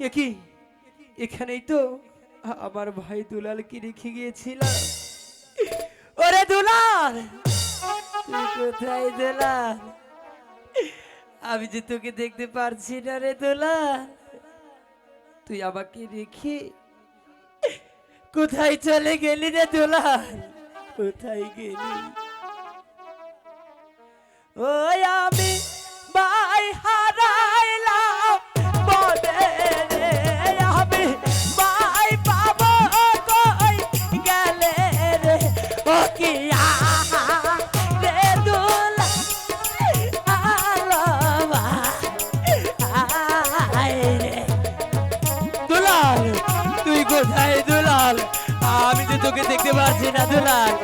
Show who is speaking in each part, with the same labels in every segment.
Speaker 1: একই এখানেই তো আমার ভাই দুলাল কি রেখে গিয়েছিলাম। ওরে দুলাল! কোথায় দুলাল? আমি যে তোকে দেখতে পারছি না রে দুলাল। তুই আমাকে রেখে কোথায় চলে গেলি রে দুলাল? কোথায় গেলি? ওই আমি বুঝতে পারছি না দুলাল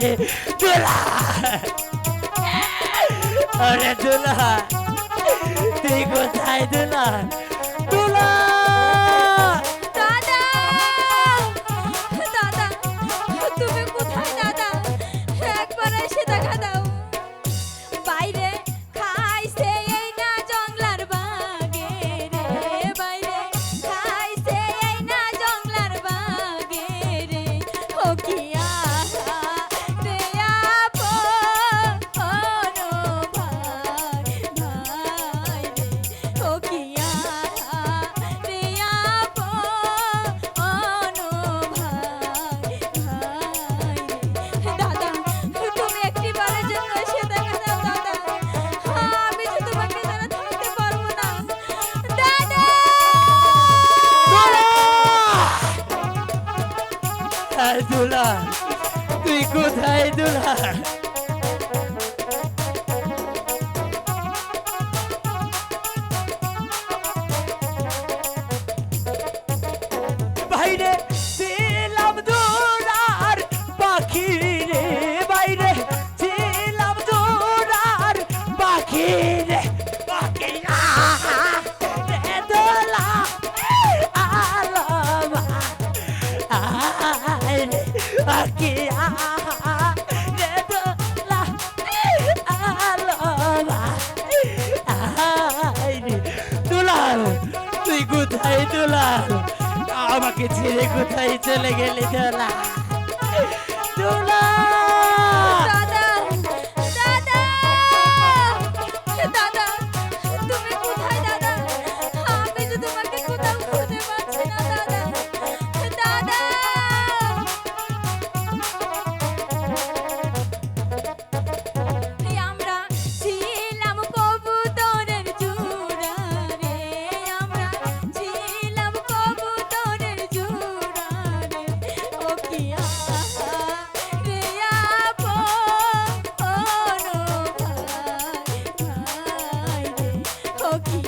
Speaker 1: লাগে দুলা আরে দুলা তুই কোথায় দুলা দুলা
Speaker 2: কোথায়
Speaker 1: দুলা? তুই কোথায় দুলা? দুলাল আমাকে ছেড়ে কোথায় চলে গেলে দুলাল দুলাল Okay.